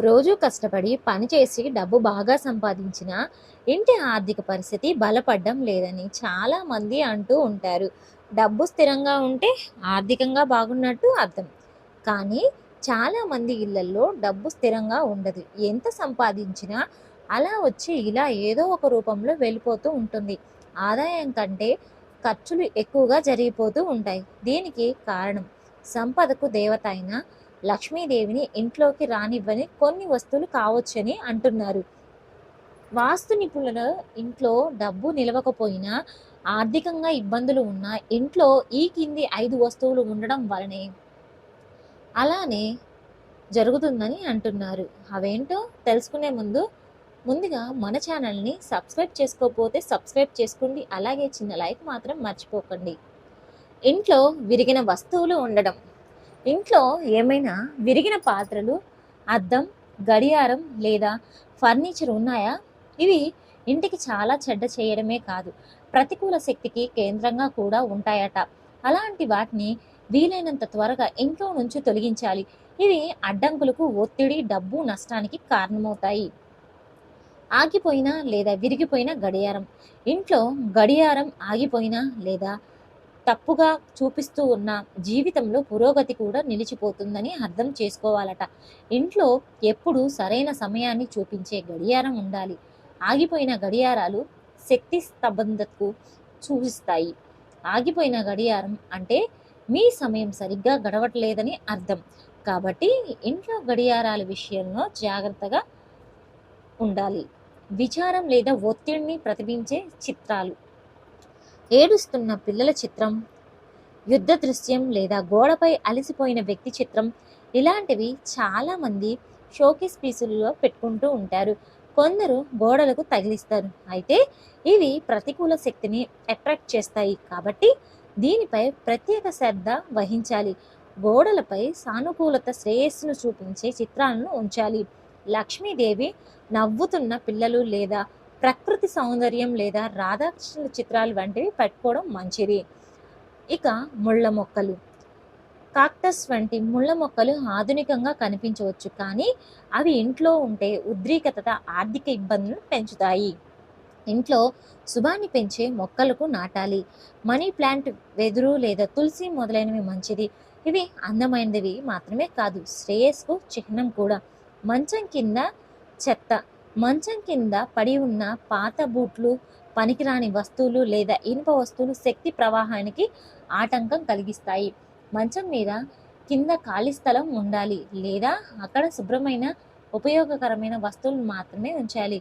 రోజు కష్టపడి పనిచేసి డబ్బు బాగా సంపాదించిన ఇంటి ఆర్థిక పరిస్థితి బలపడడం లేదని చాలామంది అంటూ ఉంటారు. డబ్బు స్థిరంగా ఉంటే ఆర్థికంగా బాగున్నట్టు అర్థం. కానీ చాలామంది ఇళ్ళల్లో డబ్బు స్థిరంగా ఉండదు. ఎంత సంపాదించినా అలా వచ్చి ఇలా ఏదో ఒక రూపంలో వెళ్ళిపోతూ ఉంటుంది. ఆదాయం కంటే ఖర్చులు ఎక్కువగా జరిగిపోతూ ఉంటాయి. దీనికి కారణం సంపదకు దేవత అయిన లక్ష్మీదేవిని ఇంట్లోకి రానివ్వని కొన్ని వస్తువులు కావచ్చని అంటున్నారు. వాస్తు నిపుణుల ఇంట్లో డబ్బు నిలవకపోయినా ఆర్థికంగా ఇబ్బందులు ఉన్నా ఇంట్లో ఈ కింది ఐదు వస్తువులు ఉండడం వలనే అలానే జరుగుతుందని అంటున్నారు. అవేంటో తెలుసుకునే ముందు ముందుగా మన ఛానల్ని సబ్స్క్రైబ్ చేసుకోకపోతే సబ్స్క్రైబ్ చేసుకోండి. అలాగే చిన్న లైక్ మాత్రం మర్చిపోకండి. ఇంట్లో విరిగిన వస్తువులు ఉండడం ఇంట్లో ఏమైనా విరిగిన పాత్రలు అద్దం గడియారం లేదా ఫర్నిచర్ ఉన్నాయా? ఇవి ఇంటికి చాలా చెడ్డ చేయడమే కాదు ప్రతికూల శక్తికి కేంద్రంగా కూడా ఉంటాయట. అలాంటి వాటిని వీలైనంత త్వరగా ఇంట్లో నుంచి తొలగించాలి. ఇవి అడ్డంకులకు ఒత్తిడి డబ్బు నష్టానికి కారణమవుతాయి. ఆగిపోయిన లేదా విరిగిపోయిన గడియారం. ఇంట్లో గడియారం ఆగిపోయినా లేదా తప్పుగా చూపిస్తూ ఉన్న జీవితంలో పురోగతి కూడా నిలిచిపోతుందని అర్థం చేసుకోవాలట. ఇంట్లో ఎప్పుడు సరైన సమయాన్ని చూపించే గడియారం ఉండాలి. ఆగిపోయిన గడియారాలు శక్తి స్తబంధకు చూపిస్తాయి ఆగిపోయిన గడియారం అంటే మీ సమయం సరిగ్గా గడవట్లేదని అర్థం. కాబట్టి ఇంట్లో గడియారాల విషయంలో జాగ్రత్తగా ఉండాలి. విచారం లేదా ఒత్తిడిని ప్రతిబింబించే చిత్రాలు. ఏడుస్తున్న పిల్లల చిత్రం యుద్ధ దృశ్యం లేదా గోడపై అలసిపోయిన వ్యక్తి చిత్రం ఇలాంటివి చాలామంది షోకేస్ పీసులలో పెట్టుకుంటూ ఉంటారు. కొందరు గోడలకు తగిలిస్తారు. అయితే ఇవి ప్రతికూల శక్తిని అట్రాక్ట్ చేస్తాయి కాబట్టి దీనిపై ప్రత్యేక శ్రద్ధ వహించాలి. గోడలపై సానుకూలత శ్రేయస్సును చూపించే చిత్రాలను ఉంచాలి. లక్ష్మీదేవి నవ్వుతున్న పిల్లలు లేదా ప్రకృతి సౌందర్యం లేదా రాధాకృష్ణుల చిత్రాలు వంటివి పెట్టుకోవడం మంచిది. ఇక ముళ్ళ మొక్కలు. కాక్టస్ వంటి ముళ్ళ మొక్కలు ఆధునికంగా కనిపించవచ్చు కానీ అవి ఇంట్లో ఉంటే ఉద్రీకత ఆర్థిక ఇబ్బందులను పెంచుతాయి. ఇంట్లో శుభాన్ని పెంచే మొక్కలకు నాటాలి. మనీ ప్లాంట్ వెదురు లేదా తులసి మొదలైనవి మంచిది. ఇవి అందమైనవి మాత్రమే కాదు శ్రేయస్కు చిహ్నం కూడా. మంచం కింద చెత్త మంచం కింద పడి ఉన్న పాత బూట్లు పనికిరాని వస్తువులు లేదా ఇనుప వస్తువులు శక్తి ప్రవాహానికి ఆటంకం కలిగిస్తాయి. మంచం మీద కింద ఖాళీ స్థలం ఉండాలి లేదా అక్కడ శుభ్రమైన ఉపయోగకరమైన వస్తువులను మాత్రమే ఉంచాలి.